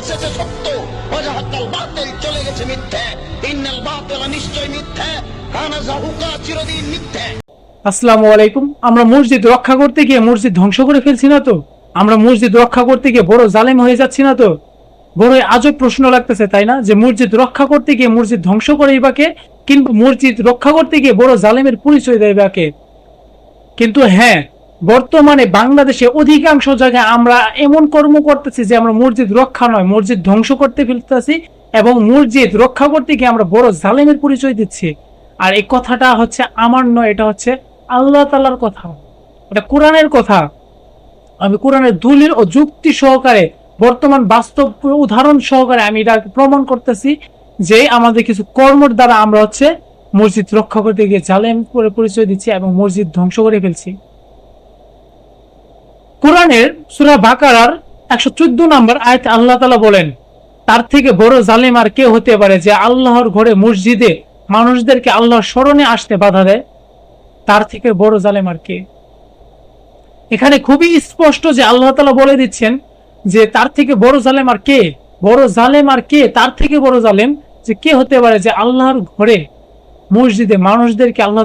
এসেছে সত্য। অজাহাক্কাল বাতিল চলে গেছে মিথ্যে। ইন্নাল বাতিল নিশ্চয় মিথ্যে। কানা জাহুকা চিরদিন মিথ্যে। আসসালামু আলাইকুম। আমরা মসজিদ রক্ষা করতে গিয়ে মসজিদ ধ্বংস করে ফেলছি না তো? আমরা মসজিদ রক্ষা করতে গিয়ে বড় জালেম হয়ে যাচ্ছি না তো? বড় আজব প্রশ্ন লাগতেছে, তাই না? যে মসজিদ রক্ষা করতে গিয়ে মসজিদ ধ্বংস করে বাকে, কিন্তু মসজিদ রক্ষা করতে গিয়ে বড় জালেমের পরিচয় দেয় বাকে। কিন্তু হ্যাঁ বর্তমানে বাংলাদেশে অধিকাংশ জায়গায় আমরা এমন কর্ম করতেছি যে আমরা মসজিদ রক্ষা নয়, মসজিদ ধ্বংস করতে ফেলতেছি এবং মসজিদ রক্ষা করতে গিয়ে আমরা বড় জালেমের পরিচয় দিচ্ছি। আর এই কথাটা হচ্ছে আমার নয়, এটা হচ্ছে আল্লাহ তালার কথা। এটা কোরআনের কথা। আমি কোরআনের দলিল ও যুক্তি সহকারে, বর্তমান বাস্তব উদাহরণ সহকারে আমি এটা প্রমাণ করতেছি যে আমাদের কিছু কর্মর দ্বারা আমরা হচ্ছে মসজিদ রক্ষা করতে গিয়ে জালেম করে পরিচয় দিচ্ছি এবং মসজিদ ধ্বংস করে ফেলছি। কোরআনের সুরা বাকারার একশো চোদ্দ নম্বর আয়াত আল্লাহ তালা বলেন, তার থেকে বড় জালেম আর কে হতে পারে যে আল্লাহর ঘরে মসজিদে মানুষদেরকে আল্লাহর স্মরণে আসতে বাধা দেয়? তার থেকে বড় জালেম আর কে? এখানে খুবই স্পষ্ট যে আল্লাহ তালা বলে দিচ্ছেন যে তার থেকে বড় জালেম আর কে? বড় জালেম আর কে? তার থেকে বড় জালেম যে কে হতে পারে যে আল্লাহর ঘরে মসজিদে মানুষদেরকে আল্লাহ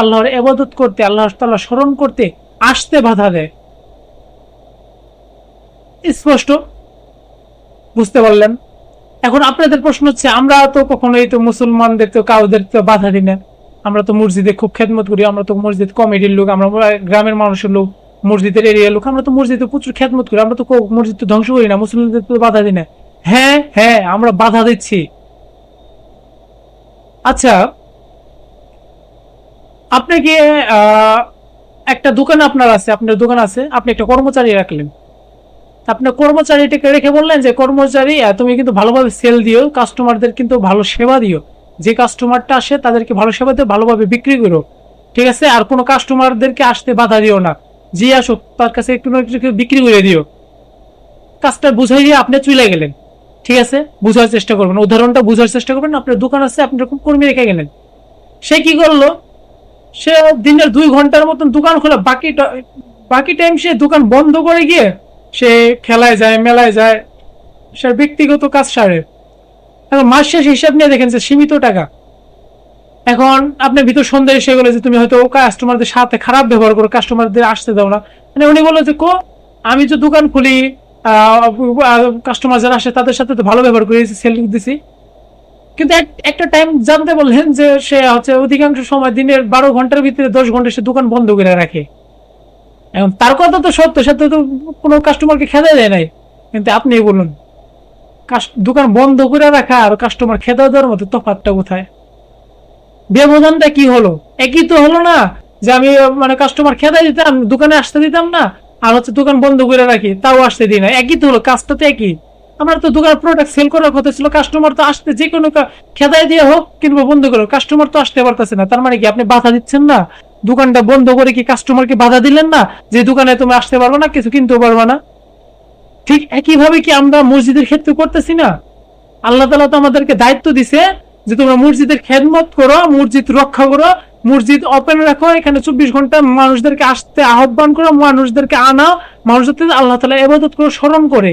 আল্লাহর এবাদত করতে, আল্লাহ তাআলা স্মরণ করতে আসতে বাধা দেয়? স্পষ্ট। বুঝতে পারলেন? এখন আপনাদের প্রশ্ন হচ্ছে আমরা তো কখনোই তো মুসলমানদের তো কাউদের তো বাধা দিই না। আমরা তো মসজিদে খুব খেদমত করি আমরা তো মসজিদ কমিটির লোক আমরা গ্রামের মানুষের লোক মসজিদের এরিয়ার লোক আমরা তো মসজিদে প্রচুর খেদমত করি আমরা তো মসজিদ তো ধ্বংস করি না মুসলিমদের তো বাধা দিই না। হ্যাঁ হ্যাঁ আমরা বাধা দিচ্ছি। আচ্ছা আপনি কি আহ, একটা দোকান আপনার আছে আপনার দোকান আছে আপনি একটা কর্মচারী রাখলেন। আপনার কর্মচারীটাকে রেখে বললেন যে, কর্মচারী তুমি কিন্তু ভালোভাবে সেল দিও কাস্টমারদের কিন্তু ভালো সেবা দিও। যে কাস্টমারটা আসে, তাদেরকে ভালো সেবা দিও, ভালোভাবে বিক্রি করো। ঠিক আছে? আর কোনো কাস্টমারদেরকে আসতে বাধা দিও না। যে আসুক, তার কাছে একটু না একটু বিক্রি করে দিও। কাজটা বুঝাই দিয়ে আপনি চলে গেলেন। ঠিক আছে? বুঝার চেষ্টা করবেন। উদাহরণটা বুঝার চেষ্টা করবেন। আপনার দোকান আছে, আপনি এরকম কর্মী রেখে গেলেন। সে কি করল? সে দিনের দুই ঘণ্টার মতন দোকান খোলা। বাকি বাকি টাইম সে দোকান বন্ধ করে গিয়ে সে খেলায় যায়, মেলায় যায়, সে ব্যক্তিগত কাজ সারে। এখন মাস শেষ হিসাব নিয়ে দেখেন যে সীমিত টাকা। এখন আপনার ভিতর সন্দেহ এসে গেলো যে তুমি হয়তো কাস্টমারদের সাথে খারাপ ব্যবহার করো কাস্টমারদের আসতে দাও না। মানে উনি বলল যে, কো, আমি যে দোকান খুলি কাস্টমার যারা আসে তাদের সাথে তো ভালো ব্যবহার করি সেল দিছি। কিন্তু এক- একটা টাইম জানতে বললেন যে সে হচ্ছে অধিকাংশ সময় দিনের বারো ঘণ্টার ভিতরে দশ ঘণ্টা সে দোকান বন্ধ করে রাখে। এখন তার কথা তো সত্য, সে তো কোনো কাস্টমারকে খেতে দেয় নাই। কিন্তু আপনি বলুন দোকান বন্ধ করে রাখা আর কাস্টমার খেতে দেওয়ার মতো তফাৎটা কোথায়? ব্যবধানটা কি হলো? একই তো হলো না যে আমি মানে কাস্টমার খেতে দিতাম, দোকানে আসতে দিতাম না, আর হচ্ছে দোকান বন্ধ করে রাখি, তাও আসতে দিই না একই তো হলো, কাজটা তো একই। আমার তো দোকান প্রোডাক্ট সেল করার কথা ছিল কাস্টমার তো আসতে যে কোনো খেদাই দিয়ে হোক কিংবা বন্ধ করে কাস্টমার তো আসতে পারতেছে না। তার মানে কি আপনি বাধা দিচ্ছেন না? দোকানটা বন্ধ করে কি কাস্টমারকে বাধা দিলেন না? যে দোকানে তুমি আসতে পারবে না, কিছু কিনতেও পারবে না? ঠিক একইভাবে কি আমরা মসজিদের ক্ষেত্রে করতেছি না? আল্লাহ তালা তো আমাদেরকে দায়িত্ব দিছে যে তোমরা মসজিদের খেদমত করো, মসজিদ রক্ষা করো, মসজিদ ওপেন রাখো, এখানে চব্বিশ ঘণ্টা মানুষদেরকে আসতে আহ্বান করো, মানুষদেরকে আনাও মানুষদের আল্লাহ তালা এবাদত করে, স্মরণ করে।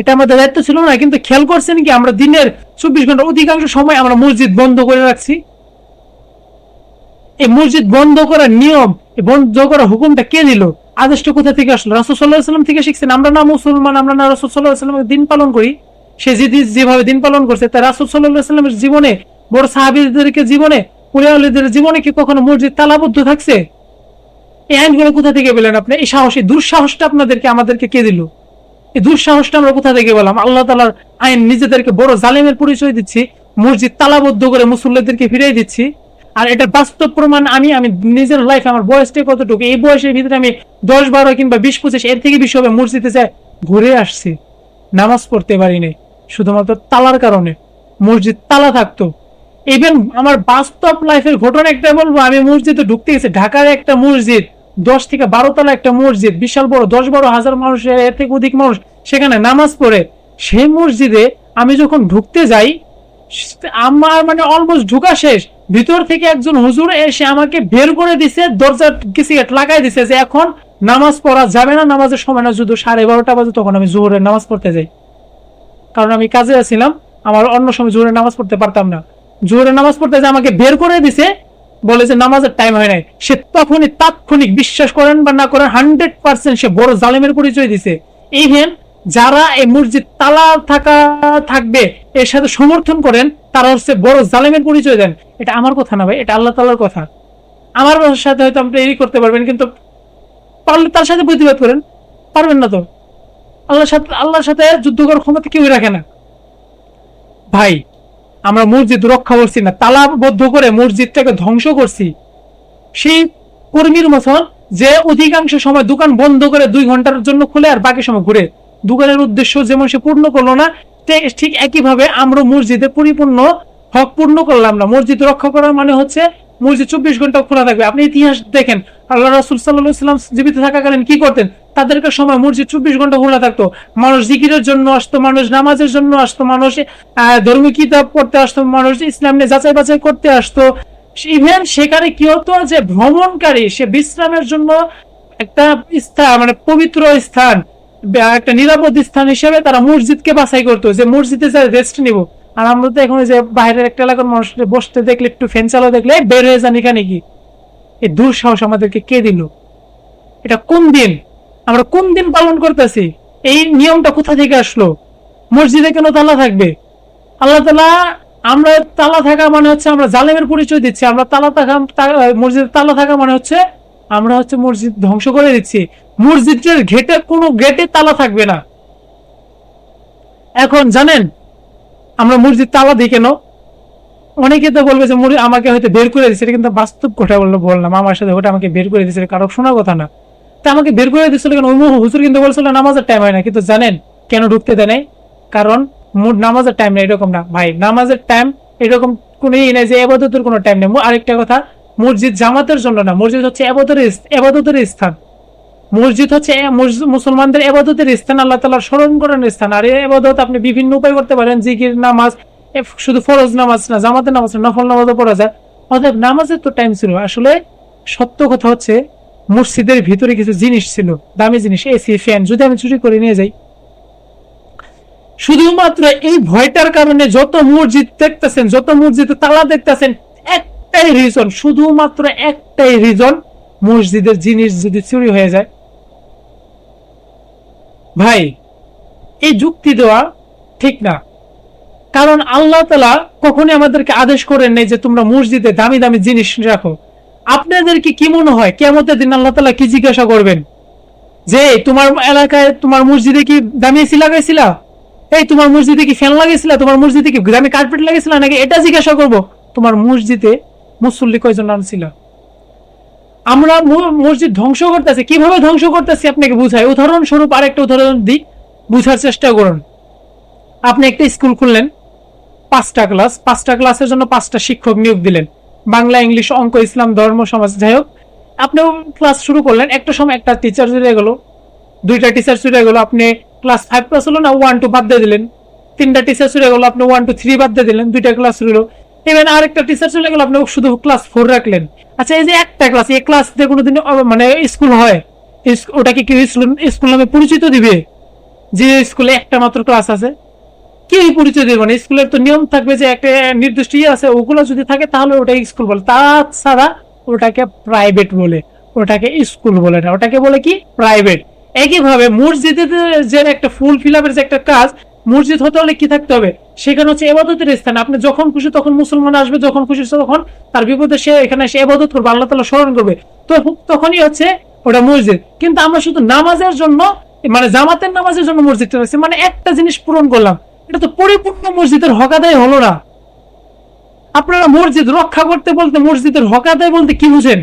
এটা আমাদের দায়িত্ব ছিল না, কিন্তু খেয়াল করছেন কি আমরা দিনের চব্বিশ ঘণ্টা অধিকাংশ সময় আমরা মসজিদ বন্ধ করে রাখছি। এই মসজিদ বন্ধ করার নিয়ম বন্ধ করার হুকুমটা কে দিল? আদেশটা কোথা থেকে আসলো? রাসুল সাল্লাহ সাল্লাম থেকে শিখছেন, আমরা না মুসলমান, আমরা না রাসুল সাল্লাহ দিন পালন করি। সে যে দিন যেভাবে দিন পালন করছে তাই রাসুল সাল্লাহ সাল্লামের জীবনে, বড় সাহাবিদেরকে জীবনে পুলিয়ালিদের জীবনে কি কখনো মসজিদ তালাবদ্ধ থাকছে? এই আইনগুলো কোথা থেকে পেলেন আপনি? এই সাহস এই দুঃসাহসটা আপনাদেরকে, আমাদেরকে কে দিল? এই দুঃসাহসটা আমরা কোথা থেকে পেলাম? আল্লাহ তালার আইন নিজেদেরকে বড় জালেমের পরিচয় দিচ্ছি, মসজিদ তালাবদ্ধ করে মুসল্লিদেরকে ফিরিয়ে দিচ্ছি। আর এটা বাস্তব প্রমাণ আমি আমি নিজের লাইফ আমার বয়সটা কতটুকু? এই বয়সের ভিতরে আমি দশ বারো কিংবা বিশ পঁচিশ, এর থেকে বেশি হবে মসজিদে যায় ঘুরে আসছি, নামাজ পড়তে পারিনি, শুধুমাত্র তালার কারণে। মসজিদ তালা থাকতো। ইভেন আমার বাস্তব লাইফের ঘটনা একটা বলব, আমি মসজিদে ঢুকতে গেছি, ঢাকার একটা মসজিদ, দশ থেকে বারো তলা একটা মসজিদ, বিশাল বড়, দশ বারো হাজার মানুষের, এর থেকে অধিক মানুষ সেখানে নামাজ পড়ে। সেই মসজিদে আমি যখন ঢুকতে যাই, আমার মানে অলমোস্ট ঢুকা শেষ। ভিতর থেকে একজন হুজুর এসে আমাকে বের করে দিছে, দরজা গেট লাগাই দিছে যে এখন নামাজ পড়া যাবে না, নামাজের সময় না যদি সাড়ে বারোটা বাজে তখন আমি জোহরের নামাজ পড়তে যাই। কারণ আমি কাজে আছিলাম, আমার অন্য সময় জোরে নামাজ পড়তে পারতাম না। জোরে নামাজ পড়তে যে আমাকে বের করে দিছে, বলে যে নামাজের টাইম হয় নাই। সে তখনই তাৎক্ষণিক বিশ্বাস করেন বা না করেন হান্ড্রেড পার্সেন্ট সে বড় জালেমের পরিচয় দিছে। ইভেন যারা এই মসজিদ তালা থাকা থাকবে, এর সাথে সমর্থন করেন, তারা হচ্ছে বড় জালেমের পরিচয় দেন। এটা আমার কথা না ভাই, এটা আল্লাহ তালার কথা। আমার সাথে হয়তো আপনি এই করতে পারবেন, কিন্তু পারলে তার সাথে প্রতিবাদ করেন। পারবেন না তো। আল্লাহর সাথে আল্লাহর সাথে যুদ্ধ করার ক্ষমতা কেউই রাখে না। ভাই, আমরা মসজিদ রক্ষা করছি না, তালাবদ্ধ করে মসজিদটাকে ধ্বংস করছি। সেই কর্মীর মতন যে অধিকাংশ সময় দোকান বন্ধ করে দুই ঘণ্টার জন্য খুলে আর বাকি সময় ঘুরে। দোকানের উদ্দেশ্য যেমন সে পূর্ণ করল না ঠিক একইভাবে আমরা মসজিদে পরিপূর্ণ হক পূর্ণ করলাম না। মসজিদ রক্ষা করা মানে হচ্ছে মসজিদ চব্বিশ ঘণ্টা খোলা থাকবে। আপনি ইতিহাস দেখেন, আল্লাহ রাসুল সাল্লাহ ইসলাম জীবিত থাকাকালীন কি করতেন? তাদেরকে সময় মসজিদ চব্বিশ ঘণ্টা খোলা থাকতো। মানুষ জিকিরের জন্য আসতো, মানুষ নামাজের জন্য আসতো, মানুষ ধর্মীয় কিতাব পড়তে আসতো, মানুষ ইসলাম নিয়ে যাচাই বাছাই করতে আসতো। ইভেন সেখানে কি হতো যে ভ্রমণকারী, সে বিশ্রামের জন্য একটা স্থান মানে পবিত্র স্থান একটা নিরাপদ স্থান হিসেবে তারা মসজিদকে বাছাই করতো, যে মসজিদে যা রেস্ট নিব। আর আমরা তো এখন যে বাইরের একটা এলাকার মানুষ বসতে দেখলে, একটু ফ্যান চালা দেখলে বের হয়ে যান এখানে কি এই দুঃসাহস আমাদেরকে কে দিল? এটা কোন দিন? আমরা কোন দিন পালন করতেছি? এই নিয়মটা কোথা থেকে আসলো? মসজিদে কেন তালা থাকবে? আল্লাহ তালা আমরা তালা থাকা মানে হচ্ছে আমরা জালেমের পরিচয় দিচ্ছি। আমরা তালা থাকা মসজিদে তালা থাকা মানে হচ্ছে আমরা হচ্ছে মসজিদ ধ্বংস করে দিচ্ছি। মসজিদের ঘেটে কোনো গেটে তালা থাকবে না। এখন জানেন, আমরা মসজিদ তালা দিই কেন অনেকে তো বলবে যে মুড়ি আমাকে হয়তো বের করে দিচ্ছে কিন্তু বাস্তব কথা বলল বললাম আমার সাথে ওটা আমাকে বের করে দিচ্ছে কারও শোনার কথা না। তা আমাকে বের করে দিচ্ছিল কেন? ওই হুজুর কিন্তু বলছিল, নামাজের টাইম হয় না। কিন্তু জানেন, কেন ঢুকতে দেয় নাই? কারণ মোট নামাজের টাইম নেই এরকম না। ভাই, নামাজের টাইম এরকম কোনো ই নেই যে এবাদতের কোনো টাইম নেই। আরেকটা কথা মসজিদ জামাতের জন্য না, মসজিদ হচ্ছে এবাদতের এবাদতের স্থান। মসজিদ হচ্ছে মুসলমানদের এবাদতের স্থান, আল্লাহ তালার স্মরণ করার স্থান। আর এই এবাদত আপনি বিভিন্ন উপায় করতে পারেন, জিকির, নামাজ শুধু ফরজ নামাজ না, জামাতের নামাজ না, নফল নামাজও পড়া যায়। অতএব নামাজের তো টাইম ছিল। আসলে সত্য কথা হচ্ছে, মসজিদের ভিতরে কিছু জিনিস ছিল, দামি জিনিস, এসি, ফ্যান, যদি আমি চুরি করে নিয়ে যাই। শুধুমাত্র এই ভয়টার কারণে যত মসজিদ দেখতেছেন, যত মসজিদে তালা দেখতেছেন একটাই রিজন শুধুমাত্র একটাই রিজন মসজিদের জিনিস যদি চুরি হয়ে যায়। ভাই, এই যুক্তি দেওয়া ঠিক না। কারণ আল্লাহ তালা কখনই আমাদেরকে আদেশ করেন নাই যে তোমরা মসজিদে দামি দামি জিনিস রাখো। আপনাদেরকে কি মনে হয়? কেমতের দিন আল্লাহ তালা কি জিজ্ঞাসা করবেন? যে, তোমার এলাকায়, তোমার মসজিদে কি দামি এসি লাগাইছিলা? এই, তোমার মসজিদে কি ফ্যান লাগাইছিলা? তোমার মসজিদে কি দামি কার্পেট লাগাইছিলা? নাকি এটা জিজ্ঞাসা করব? তোমার মসজিদে মুসল্লি কয়জন আনছিল আমরা মসজিদ ধ্বংস করতেছি। কীভাবে ধ্বংস করতেছি আপনাকে বুঝাই? উদাহরণস্বরূপ আরেকটা উদাহরণ দিই। বুঝার চেষ্টা করুন। আপনি একটা স্কুল খুললেন, পাঁচটা ক্লাস। পাঁচটা ক্লাসের জন্য পাঁচটা শিক্ষক নিয়োগ দিলেন। বাংলা, ইংলিশ, অঙ্ক, ইসলাম, ধর্ম, সমাজ, যাই হোক। আপনিও ক্লাস শুরু করলেন। একটা সময় একটা টিচার চলে গেল। দুইটা টিচার চলে গেল। আপনি ক্লাস ফাইভ ক্লাস হলো না ওয়ান টু বাদ দিয়ে দিলেন। তিনটা টিচার চলে গেল। আপনি ওয়ান টু থ্রি বাদ দিয়ে দিলেন। দুইটা ক্লাস রইল। এবার আরেকটা টিচার চলে গেল আপনি শুধু ক্লাস ফোর রাখলেন। আচ্ছা এই যে একটা ক্লাস এই ক্লাস দিয়ে কোনোদিন মানে স্কুল হয় ওটাকে কি স্কুল স্কুল নামে পরিচিত দিবে? যে স্কুলে একটা মাত্র ক্লাস আছে কেউই পরিচয় দেবে? না স্কুলের তো নিয়ম থাকবে যে একটা নির্দিষ্ট ইয়ে আছে, ওগুলো যদি থাকে তাহলে ওটাকে স্কুল বলে। তাছাড়া ওটাকে প্রাইভেট বলে, ওটাকে স্কুল বলে না, ওটাকে বলে কি? প্রাইভেট একইভাবে মসজিদে যে একটা ফুল ফিল আপের যে একটা কাজ মসজিদ হতে হলে কি থাকতে হবে? সেখানে হচ্ছে এবাদতের স্থান। আপনি যখন খুশি তখন মুসলমান আসবে, যখন খুশি তখন তার বিপদে সে এখানে এসে এবাদত করবে, আল্লাহ তালা স্মরণ করবে। তো তখনই হচ্ছে ওটা মসজিদ। কিন্তু আমরা শুধু নামাজের জন্য মানে জামাতের নামাজের জন্য মসজিদটা রয়েছে। মানে একটা জিনিস পূরণ করলাম। এটা তো পরিপূর্ণ মসজিদের হক আদায় হলো না। আপনারা মসজিদ রক্ষা করতে বলতে মসজিদের হক আদায় বলতে কি বুঝেন?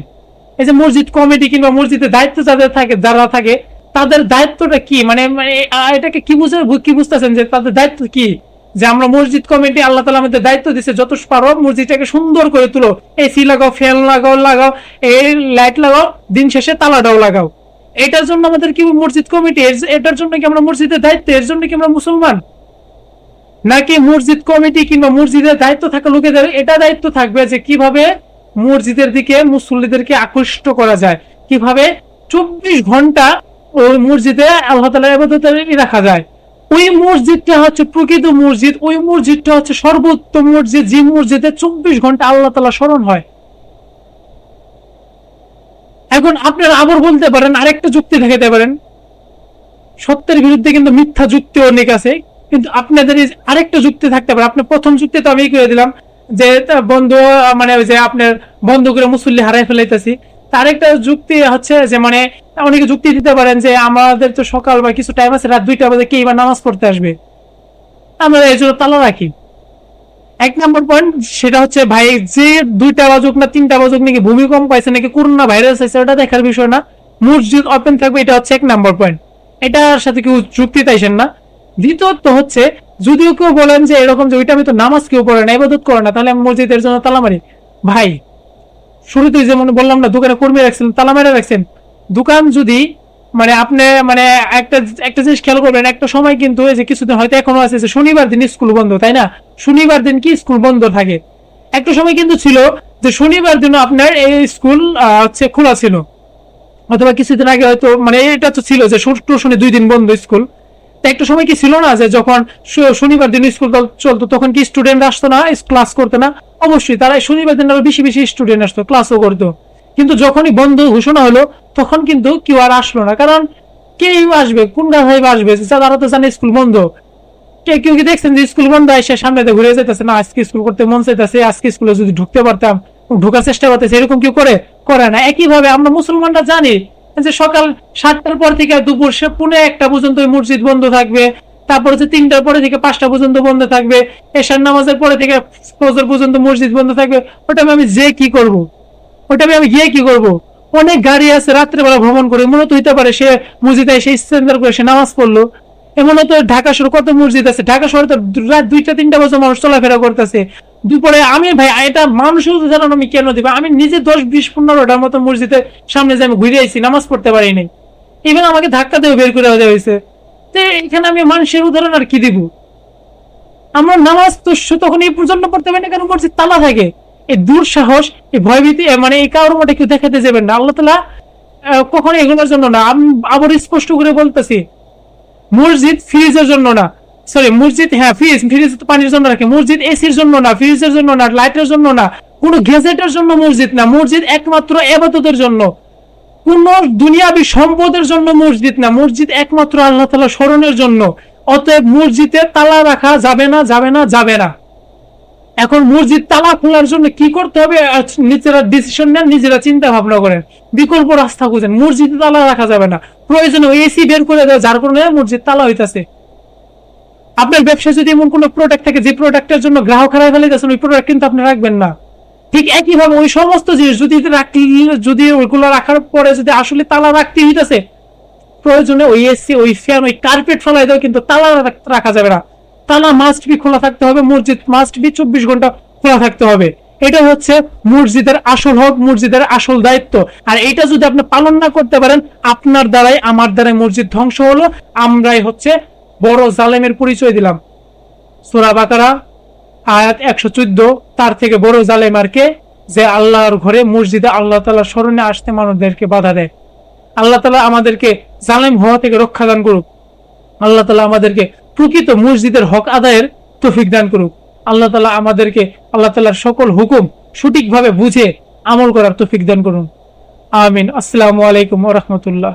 এই যে মসজিদ কমিটি কিংবা মসজিদের দায়িত্ব যাদের থাকে, যারা থাকে তাদের দায়িত্বটা কি? মানে মানে, এটাকে কি বুঝে কি বুঝতেছেন যে তাদের দায়িত্ব কি? যে আমরা মসজিদ কমিটি আল্লাহ তালা আমাদের দায়িত্ব দিচ্ছে যত পারো মসজিদটাকে সুন্দর করে তুলো। এসি লাগাও ফ্যান লাগাও লাগাও এই লাইট লাগাও দিন শেষে তালাটাও লাগাও। এটার জন্য আমাদের কি মসজিদ কমিটি? এটার জন্য কি আমরা মসজিদের দায়িত্ব? এর জন্য কি আমরা মুসলমান? নাকি মসজিদ কমিটি কিংবা মসজিদের দায়িত্ব থাকা লোকেদের এটা দায়িত্ব থাকবে যে কীভাবে মসজিদের দিকে মুসল্লিদেরকে আকৃষ্ট করা যায়? কীভাবে? চব্বিশ ঘণ্টা ওই মসজিদে আল্লাহ তালা এবাদতে রাখা যায়। ওই মসজিদটা হচ্ছে প্রকৃত মসজিদ, ওই মসজিদটা হচ্ছে সর্বোত্তম মসজিদ, যে মসজিদে চব্বিশ ঘণ্টা আল্লাহ তালা স্মরণ হয়। এখন আপনারা আবার বলতে পারেন, আরেকটা যুক্তি দেখাতে পারেন। সত্যের বিরুদ্ধে কিন্তু মিথ্যা যুক্তি অনেক আছে, কিন্তু আপনাদের আরেকটা যুক্তি থাকতে পারে। আপনি প্রথম যুক্তি তো আমি করে দিলাম, যে বন্ধু মানে যে আপনার বন্ধ করে মুসল্লি হারাই ফেলাইতেছি। তার একটা যুক্তি হচ্ছে যে মানে অনেকে যুক্তি দিতে পারেন যে আমাদের তো সকাল বা কিছু টাইম আছে, রাত দুইটা বাজে কে এবার নামাজ পড়তে আসবে? আমরা এই জন্য তালা রাখি। এক নম্বর পয়েন্ট সেটা হচ্ছে ভাই, যে দুইটা বাজুক না তিনটা বাজুক নাকি ভূমিকম্প পাইছে নাকি করোনা ভাইরাস আছে ওটা দেখার বিষয় না। মসজিদ ওপেন থাকবে, এটা হচ্ছে এক নাম্বার পয়েন্ট এটার সাথে কেউ যুক্তি চাইছেন না। দ্বিতীয়ত হচ্ছে, যদিও কেউ বলেন যে এরকম যে ওইটা আমি তো নামাজ কেউ পড়ে না, ইবাদত করে না, তাহলে আমি মসজিদের জন্য তালা মারি। ভাই, শুরুতেই যেমন বললাম না, দোকানে কর্মী রাখছেন, তালা মেরে রাখছেন দোকান যদি মানে আপনি মানে একটা একটা জিনিস খেয়াল করবেন, একটা সময় কিন্তু এই যে কিছুদিন হয়তো এখনও আছে যে শনিবার দিন স্কুল বন্ধ, তাই না? শনিবার দিন কি স্কুল বন্ধ থাকে? একটা সময় কিন্তু ছিল যে শনিবার দিনও আপনার এই স্কুল হচ্ছে খোলা ছিল। অথবা কিছুদিন আগে হয়তো মানে এটা তো ছিল যে শুক্র শনি দুই দিন বন্ধ স্কুল। তা একটা সময় কি ছিল না যে যখন শনিবার দিন স্কুল চলতো, তখন কি স্টুডেন্ট আসতো না, ক্লাস করতো না? অবশ্যই তারা শনিবার দিন আরও বেশি বেশি স্টুডেন্ট আসতো ক্লাসও করতো। কিন্তু যখনই বন্ধ ঘোষণা হলো, তখন কিন্তু কেউ আর আসলো না। কারণ কেউ আসবে, কোন গাধাই আসবে? তারা তো জানে স্কুল বন্ধ। কে, কেউ কি দেখছেন যে স্কুল বন্ধ এসে সামনে দিয়ে ঘুরে যেতেছে না, আজকে স্কুল করতে মন চাইতেছে, আজকে স্কুলে যদি ঢুকতে পারতাম, ঢোকার চেষ্টা করতেছে, এরকম কেউ করে করে না। একইভাবে আমরা মুসলমানরা জানি যে সকাল সাতটার পর থেকে দুপুর সে পুনে একটা পর্যন্ত মসজিদ বন্ধ থাকবে। তারপর হচ্ছে তিনটার পরে থেকে পাঁচটা পর্যন্ত বন্ধ থাকবে। এশার নামাজের পরে থেকে পর্যন্ত মসজিদ বন্ধ থাকবে। ওটা আমি যে কি করব? ওটা আমি গিয়ে কি করব? অনেক গাড়ি আছে, রাত্রেবেলা ভ্রমণ করে, মূলত হইতে পারে সে মসজিদে এসে ইস্তেন্দার করে, সে নামাজ পড়ল। এমন তো ঢাকা শহরে কত মসজিদ আছে? ঢাকা শহরে তো রাত দুইটা, তিনটা বছর মানুষ চলাফেরা করতেছে। দুপুরে আমি, ভাই, এটা মানুষের জানানো আমি কেন দিব? আমি নিজে দশ, বিশ পনেরোটার মতো মসজিদের সামনে যে আমি ঘুরে আইছি, নামাজ পড়তে পারি নাই। ইভেন আমাকে ধাক্কা দিয়ে বের করে দেওয়া হয়েছে। তো এখানে আমি মানুষের উদাহরণ আর কি দিব? আমরা নামাজ তো তখন এই পর্যন্ত পড়তে পারি না কেন? মসজিদ তালা থাকে। এই দুঃসাহস এই ভয়ভীতি মানে এই কারোর মধ্যে কেউ দেখাতে যাবেন না। আল্লাহ তালা কখনো এগুলোর জন্য না। আমি আবার স্পষ্ট করে বলতেছি, মসজিদ ফ্রিজের জন্য না। সরি মসজিদ হ্যাঁ ফ্রিজ ফ্রিজ পানির জন্য রাখে। মসজিদ এসির জন্য না, ফ্রিজের জন্য না, লাইটের জন্য না। কোনো গ্যাজেটের জন্য মসজিদ না। মসজিদ একমাত্র এবাদতের জন্য। কোন দুনিয়াবি সম্পদের জন্য মসজিদ না। মসজিদ একমাত্র আল্লাহ তালা স্মরণের জন্য। অতএব মসজিদে তালা রাখা যাবে না যাবে না যাবে না। এখন মসজিদ তালা খোলার জন্য কি করতে হবে? নিজেরা ডিসিশন নেন, নিজেরা চিন্তা ভাবনা করেন। বিকল্প রাস্তা খুঁজেন। মসজিদে তালা রাখা যাবে না। প্রয়োজনে এসি বের করে দেয় যার কারণে মসজিদ তালা হইতাছে। আপনার ব্যবসায় যদি এমন কোনো প্রোডাক্ট থাকে, যে প্রোডাক্টের জন্য গ্রাহক হারাই ফেলে গেছেন ওই প্রোডাক্ট কিন্তু আপনি রাখবেন না। ঠিক একইভাবে ওই সমস্ত জিনিস যদি রাখি যদি ওইগুলো রাখার পরে যদি আসলে তালা রাখতে হইতেছে, প্রয়োজনে ওই এসি ওই ফ্যান ওই কার্পেট ফেলাই দেওয়া কিন্তু তালা রাখা যাবে না। তালা মাস্ট বি খোলা থাকতে হবে, মসজিদ মাস্ট বি চব্বিশ ঘণ্টা খোলা থাকতে হবে। এটা হচ্ছে মসজিদের আসল হক, মসজিদের আসল দায়িত্ব। আর এটা যদি আপনি পালন না করতে পারেন, আপনার দ্বারাই আমার দ্বারাই মসজিদ ধ্বংস হলো। আমরাই হচ্ছে বড় জালেমের পরিচয় দিলাম। সোরা বাকারা, আয়াত একশো চোদ্দ, তার থেকে বড় জালেম আর কে? যে আল্লাহর ঘরে মসজিদে আল্লাহ তালা স্মরণে আসতে মানুষদেরকে বাধা দেয়। আল্লাহ তালা আমাদেরকে জালেম হওয়া থেকে রক্ষা দান করুক। আল্লাহ তালা আমাদেরকে প্রকৃত মসজিদের হক আদায়ের তফিক দান করুক। আল্লাহ তালা আমাদেরকে, আল্লাহ তালার সকল হুকুম সঠিকভাবে বুঝে আমল করার তফিক দান করুন। আমিন। আসসালামু আলাইকুম রহমতুল্লাহ।